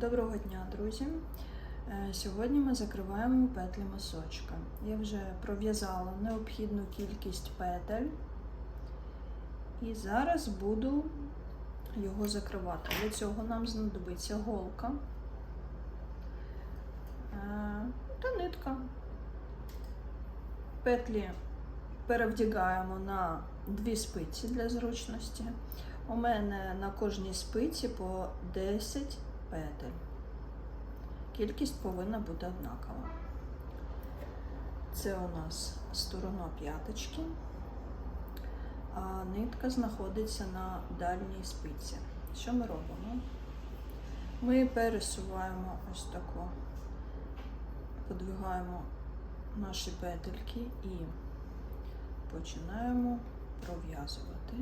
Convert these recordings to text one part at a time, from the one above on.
Доброго дня, друзі! Е, Сьогодні ми закриваємо петлі мисочка. Я вже пров'язала необхідну кількість петель і зараз буду його закривати. Для цього нам знадобиться голка е, та нитка. Петлі перевдягаємо на дві спиці для зручності. У мене на кожній спиці по 10 петель. Кількість повинна бути однакова. Це у нас сторона п'яточки, а нитка знаходиться на дальній спиці. Що ми робимо? Ми пересуваємо ось тако, подвигаємо наші петельки і починаємо пров'язувати.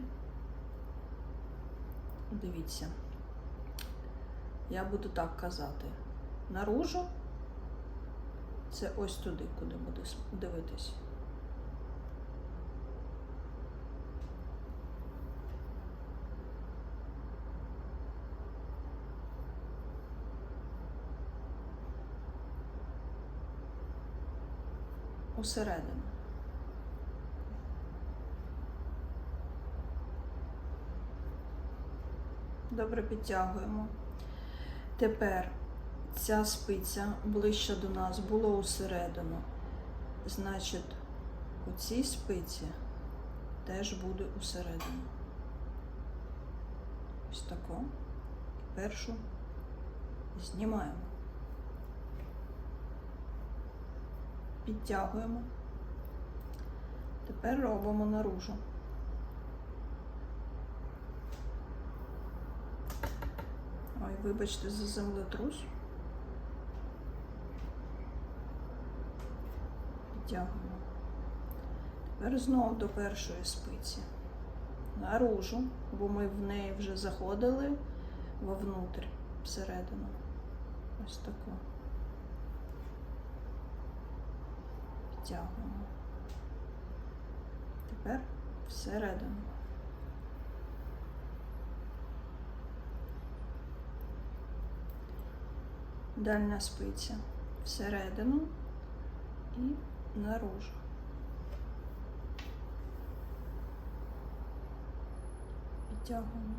Дивіться, я буду так казати. Наружу це ось туди, куди буду дивитись. Усередину. Добре підтягуємо. Тепер ця спиця ближче до нас було усередину. Значить, у цій спиці теж буде усередину. Ось тако. Першу знімаємо. Підтягуємо. Тепер робимо наружу. Ой, вибачте за землетрус. Підтягуємо. Тепер знову до першої спиці. Наружу, бо ми в неї вже заходили вовнутрь, всередину. Ось таку. Підтягуємо. Тепер всередину. Дальня спиця всередину і наружу. Підтягуємо.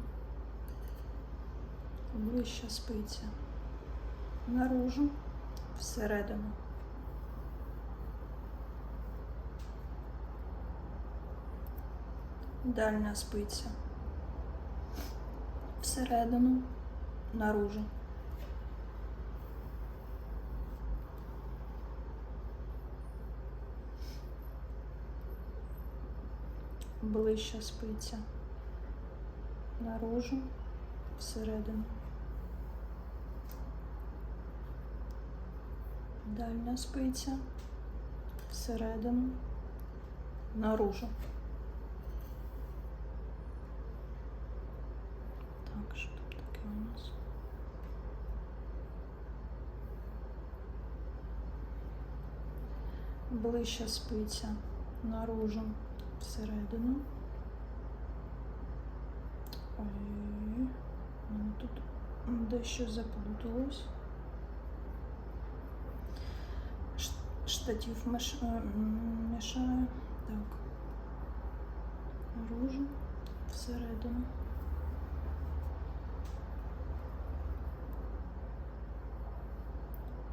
Ближча спиця. Наружу, всередину. Дальня спиця. Всередину, наружу. Ближча спиця наружу, всередину. Дальня спиця всередину, наружу. Так, що там таке у нас? Ближча спиця наружу всередину. Ой, ну, тут дещо заплуталось. Ш- Штатив меш... е, мішає. Так. Наружу, всередину.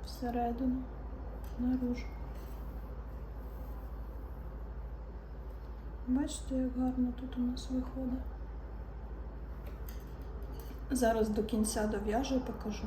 Всередину, наружу. Бачите, як гарно тут у нас виходить. Зараз до кінця дов'яжу і покажу.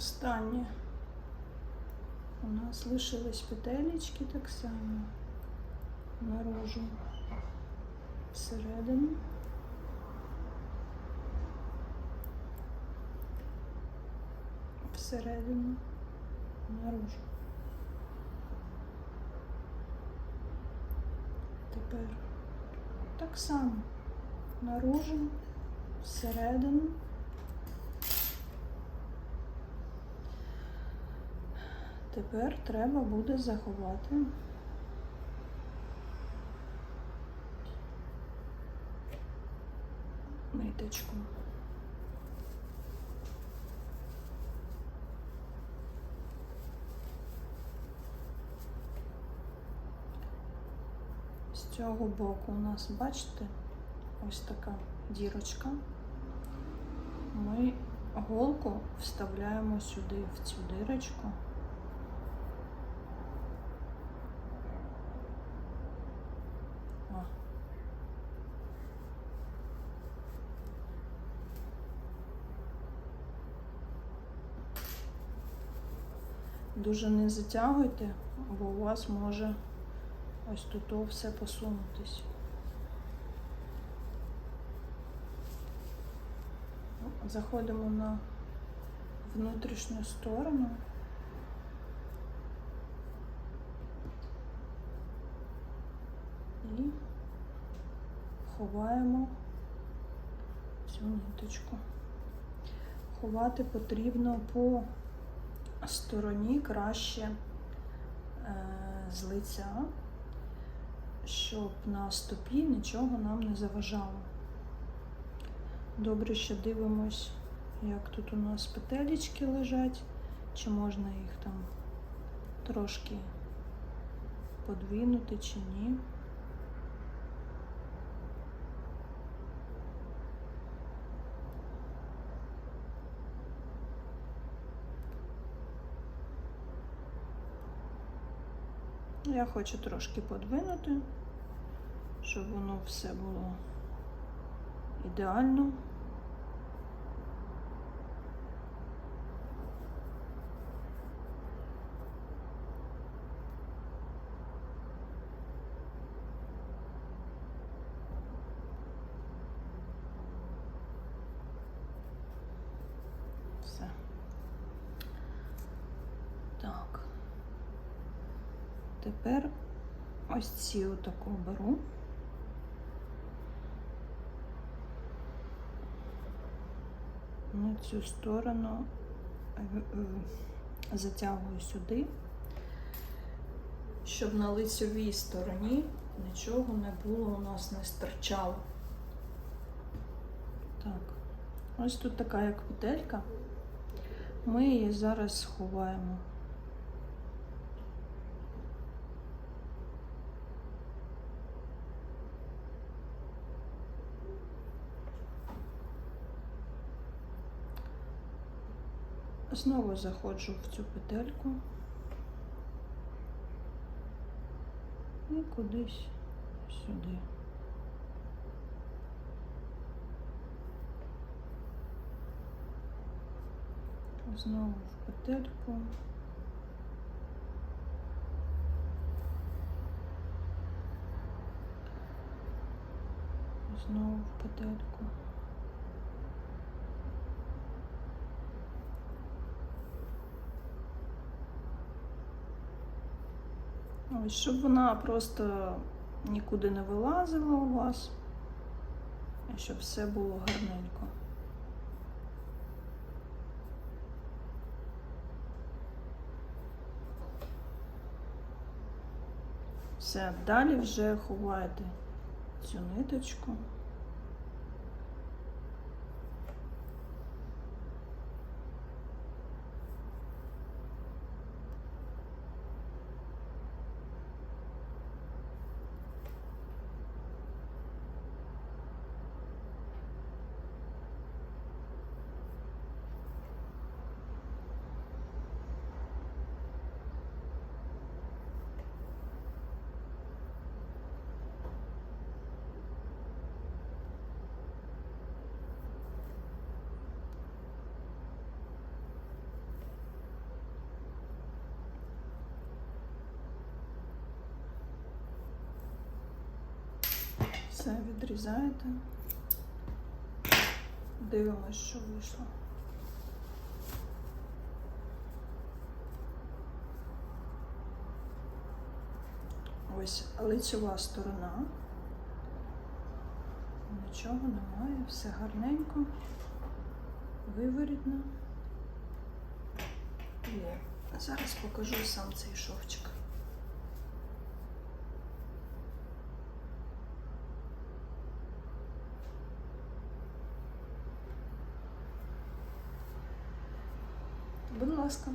Останнє у нас лишились петелечки так само наружу всередину. Всередину наружу. Тепер так само наружу, всередину. Тепер треба буде заховати ниточку. З цього боку у нас, бачите, ось така дірочка. Ми голку вставляємо сюди, в цю дирочку. Дуже не затягуйте, бо у вас може ось тут все посунутись. Заходимо на внутрішню сторону. І ховаємо цю ниточку. Ховати потрібно по стороні краще е, з лиця, щоб на стопі нічого нам не заважало. Добре, що дивимось, як тут у нас петелечки лежать, чи можна їх там трошки подвинути, чи ні. Я хочу трошки подвинути, щоб воно все було ідеально. Все. Так. Тепер ось ці отаку беру. На цю сторону е, е, затягую сюди, щоб на лицевій стороні нічого не було у нас не стирчало. Так, ось тут така як петелька. Ми її зараз сховаємо. Знову заходжу в цю петельку і кудись сюди. Знову в петельку. Знову в петельку. Щоб вона просто нікуди не вилазила у вас, і щоб все було гарненько. Все, далі вже ховаєте цю ниточку. Все відрізаєте. Дивимось, що вийшло. Ось лицева сторона. Нічого немає, все гарненько, виворітно. Є. Зараз покажу сам цей шовчик. Ласка.